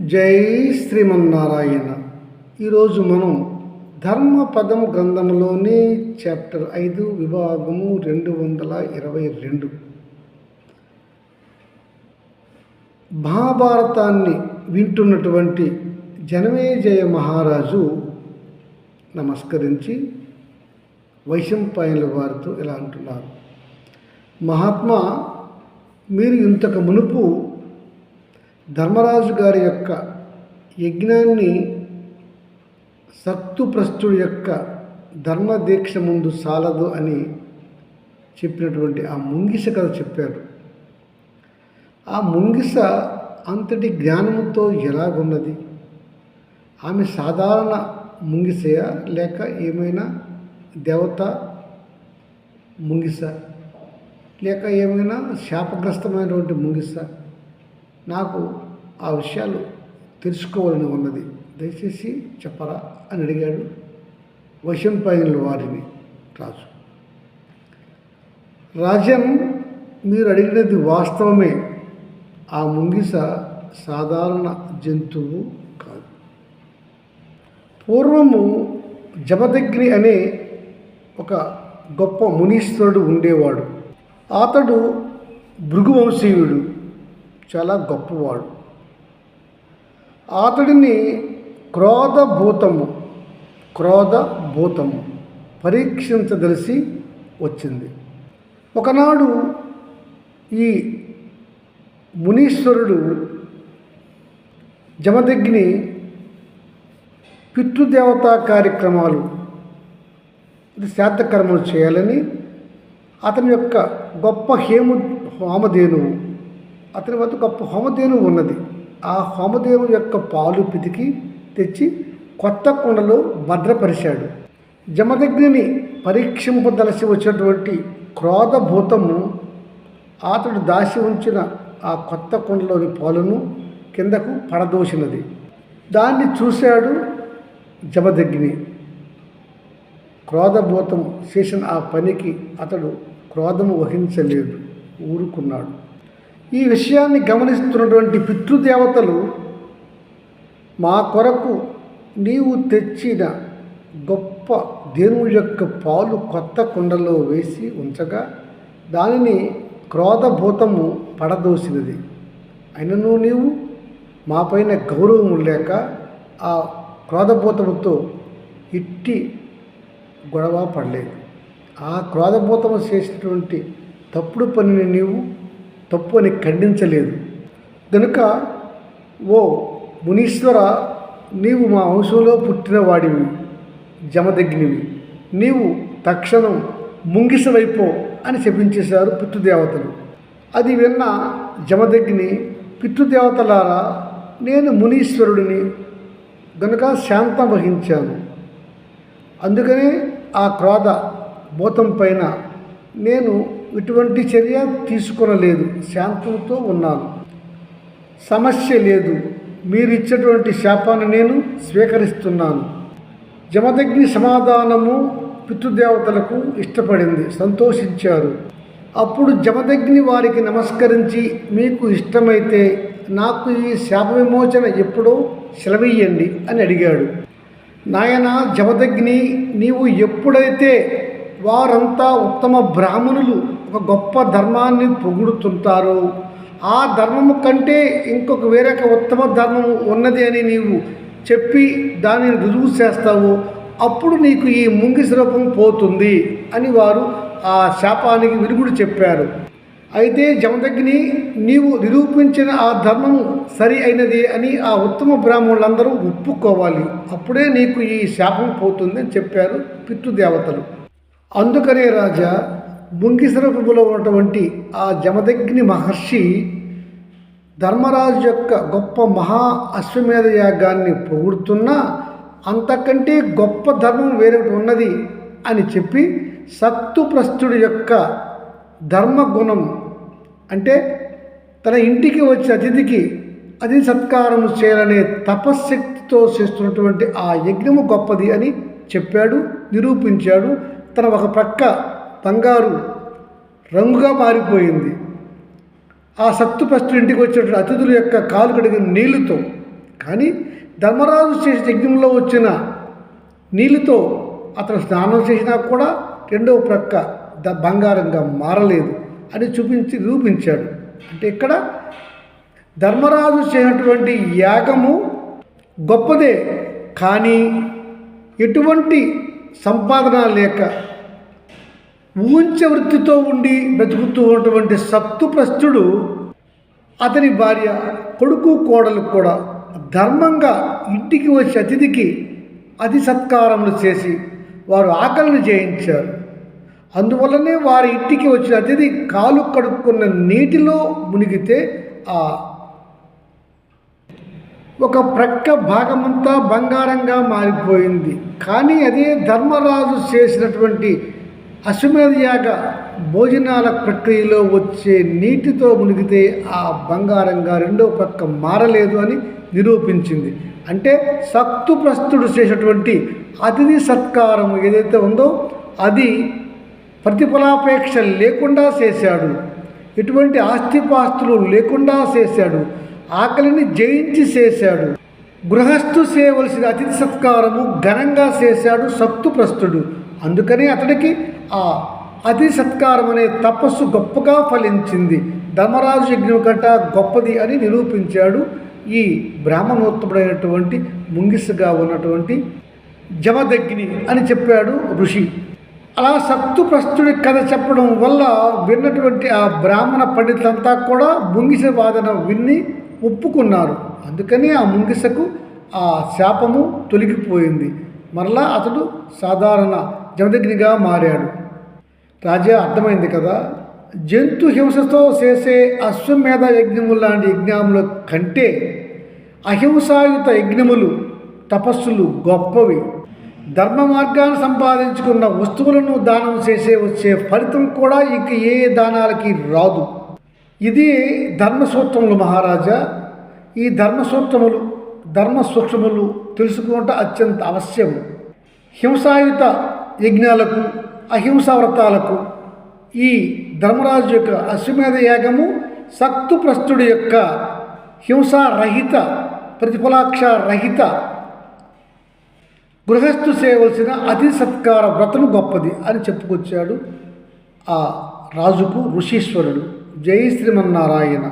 జై శ్రీమన్నారాయణ. ఈరోజు మనం ధర్మపదం గ్రంథంలోని చాప్టర్ ఐదు విభాగము రెండు వందల ఇరవై రెండు. మహాభారతాన్ని వింటున్నటువంటి జనమేజయ మహారాజు నమస్కరించి వైశంపాయనుల వారితో ఇలా అంటున్నారు. మహాత్మా మీరు ఇంతకు మునుపు ధర్మరాజు గారి యొక్క యజ్ఞాన్ని సత్తుప్రస్థుడి యొక్క ధర్మదీక్ష ముందు సాలదు అని చెప్పినటువంటి ఆ ముంగిస కథ చెప్పారు. ఆ ముంగిస అంతటి జ్ఞానముతో ఎలాగున్నది? ఆమె సాధారణ ముంగిసయా లేక ఏమైనా దేవత ముంగిస లేక ఏమైనా శాపగ్రస్తమైనటువంటి ముంగిస? నాకు ఆ విషయాలు తెలుసుకోవాలని ఉన్నది. దయచేసి చెప్పరా అని అడిగాడు. వశంపాయనుల వారిని రాజు. రాజ్యం మీరు అడిగినది వాస్తవమే. ఆ ముంగిస సాధారణ జంతువు కాదు. పూర్వము జపదగ్ని అనే ఒక గొప్ప మునీశ్వరుడు ఉండేవాడు. అతడు భృగువంశీయుడు. చాలా గొప్పవాడు. అతడిని క్రోధభూతము క్రోధభూతము పరీక్షించదలిసి వచ్చింది. ఒకనాడు ఈ మునీశ్వరుడు జమదగ్ని పితృదేవతా కార్యక్రమాలు శాతకర్మలు చేయాలని అతని యొక్క గొప్ప హేము హోమధేనువు అతని వద్ద ఒక హోమధేనువు ఉన్నది. ఆ హోమధేను యొక్క పాలు పితికి తెచ్చి కొత్త కుండలో భద్రపరిచాడు. జమదగ్నిని పరీక్షింపదలసి వచ్చినటువంటి క్రోధభూతము అతడు దాసి ఉంచిన ఆ కొత్త కుండలోని పాలను కిందకు పడదోసినది. దాన్ని చూశాడు జమదగ్ని క్రోధభూతం చేసిన ఆ పనికి అతడు క్రోధము వహించలేదు. ఊరుకున్నాడు. ఈ విషయాన్ని గమనిస్తున్నటువంటి పితృదేవతలు మా కొరకు నీవు తెచ్చిన గొప్ప దేవుని యొక్క పాలు కొత్త కుండలో వేసి ఉంచగా దానిని క్రోధభూతము పడదోసినది. అయినను నీవు మాపైన గౌరవం లేక ఆ క్రోధభూతముతో ఇట్టి గొడవ పడలేదు. ఆ క్రోధభూతము చేసినటువంటి తప్పుడు పనిని నీవు తప్పు అని ఖండించలేదు. కనుక ఓ మునీశ్వర నీవు మా వంశంలో పుట్టినవాడివి జమదగ్నివి. నీవు తక్షణం ముంగిసవైపో అని చెప్పించేశారు పితృదేవతలు. అది విన్న జమదగ్ని పితృదేవతలారా నేను మునీశ్వరుడిని గనుక శాంతం వహించాను. అందుకనే ఆ క్రోధ భూతం పైన నేను ఎటువంటి చర్య తీసుకొనలేదు. శాంతంతో ఉన్నాను. సమస్య లేదు. మీరు ఇచ్చేటువంటి శాపాన్ని నేను స్వీకరిస్తున్నాను. జమదగ్ని సమాధానము పితృదేవతలకు ఇష్టపడింది. సంతోషించారు. అప్పుడు జమదగ్ని వారికి నమస్కరించి మీకు ఇష్టమైతే నాకు ఈ శాప విమోచన ఎప్పుడో సెలవీయండి అని అడిగాడు. నాయన జమదగ్ని నీవు ఎప్పుడైతే వారంతా ఉత్తమ బ్రాహ్మణులు ఒక గొప్ప ధర్మాన్ని పొగుడుతుంటారు. ఆ ధర్మము కంటే ఇంకొక వేరొక ఉత్తమ ధర్మము ఉన్నది అని నీవు చెప్పి దానిని రుజువు చేస్తావు. అప్పుడు నీకు ఈ ముంగిస రూపం పోతుంది అని వారు ఆ శాపానికి విరుగుడు చెప్పారు. అయితే జమదగ్ని నీవు నిరూపించిన ఆ ధర్మము సరి అయినది అని ఆ ఉత్తమ బ్రాహ్మణులందరూ ఒప్పుకోవాలి. అప్పుడే నీకు ఈ శాపం పోతుంది అని చెప్పారు పితృదేవతలు. అందుకనే రాజా ముంగిసరూపములో ఉన్నటువంటి ఆ జమదగ్ని మహర్షి ధర్మరాజు యొక్క గొప్ప మహా అశ్వమేధ యాగాన్ని పొగుడుతున్నా అంతకంటే గొప్ప ధర్మం వేరొకటి ఉన్నది అని చెప్పి సత్తుప్రస్థుడి యొక్క ధర్మగుణం అంటే తన ఇంటికి వచ్చే అతిథికి అతిథి సత్కారం చేయాలనే తపశ్శక్తితో చేస్తున్నటువంటి ఆ యజ్ఞము గొప్పది అని చెప్పాడు నిరూపించాడు. తన ఒక ప్రక్క బంగారు రంగుగా మారిపోయింది. ఆ సత్తుపస్తు ఇంటికి వచ్చినటువంటి అతిథుల యొక్క కాలు కడిగిన నీళ్ళతో కానీ ధర్మరాజు చేసే యజ్ఞంలో వచ్చిన నీళ్ళతో అతను స్నానం చేసినా కూడా రెండవ ప్రక్క ద బంగారంగా మారలేదు అని చూపించి నిరూపించాడు. అంటే ఇక్కడ ధర్మరాజు చేయనటువంటి యాగము గొప్పదే కానీ ఎటువంటి సంపాదన లేక ఊంచ వృత్తితో ఉండి బ్రతుకుతూ ఉన్నటువంటి సప్తుప్రస్థుడు అతని భార్య కొడుకు కోడలు కూడా ధర్మంగా ఇంటికి వచ్చే అతిథికి అతి సత్కారములు చేసి వారు ఆకలిని జయించారు. అందువల్లనే వారి ఇంటికి వచ్చిన అతిథి కాలు కడుక్కున్న నీటిలో మునిగితే ఆ ఒక ప్రక్క భాగమంతా బంగారంగా మారిపోయింది. కానీ అదే ధర్మరాజు చేసినటువంటి అశ్వమేధయాగ భోజనాల ప్రక్రియలో వచ్చే నీటితో మునిగితే ఆ బంగారంగా రెండో ప్రక్క మారలేదు అని నిరూపించింది. అంటే సక్తుప్రస్తుడు చేసినటువంటి అతిథి సత్కారం ఏదైతే ఉందో అది ప్రతిఫలాపేక్ష లేకుండా చేశాడు. ఎటువంటి ఆస్తిపాస్తులు లేకుండా చేశాడు. ఆకలిని జయించి చేశాడు. గృహస్థు చేయవలసిన అతిథి సత్కారము ఘనంగా చేశాడు సత్తుప్రస్తుడు అందుకని అతడికి ఆ అతి సత్కారం అనే తపస్సు గొప్పగా ఫలించింది. ధర్మరాజు యజ్ఞం కంట గొప్పది అని నిరూపించాడు. ఈ బ్రాహ్మణోత్తముడైనటువంటి ముంగిసగా ఉన్నటువంటి జమదగ్ని అని చెప్పాడు ఋషి. అలా సత్తుప్రస్తుడి కథ చెప్పడం వల్ల విన్నటువంటి ఆ బ్రాహ్మణ పండితులంతా కూడా ముంగిస వాదన విన్ని ఒప్పుకున్నారు. అందుకని ఆ ముంగిసకు ఆ శాపము తొలగిపోయింది. మరలా అతడు సాధారణ జమదగ్నిగా మారాడు. రాజా అర్థమైంది కదా జంతు హింసతో చేసే అశ్వమేధ యజ్ఞము లాంటి యజ్ఞముల కంటే అహింసాయుత యజ్ఞములు తపస్సులు గొప్పవి. ధర్మ మార్గాన్ని సంపాదించుకున్న వస్తువులను దానం చేసే వచ్చే ఫలితం కూడా ఇక ఏ దానాలకి రాదు. ఇది ధర్మసూత్రములు మహారాజా. ఈ ధర్మసూత్రములు ధర్మ సూక్ష్మములు తెలుసుకుంటే అత్యంత అవశ్యం. హింసాయుత యజ్ఞాలకు అహింసా వ్రతాలకు ఈ ధర్మరాజు యొక్క అశ్వమేధ యాగము సక్తుప్రస్తుడి యొక్క హింసారహిత ప్రతిఫలాక్ష రహిత గృహస్థు చేయవలసిన అతి సత్కార వ్రతము గొప్పది అని చెప్పుకొచ్చాడు ఆ రాజుకు ఋషీశ్వరుడు. జై శ్రీమన్నారాయణ.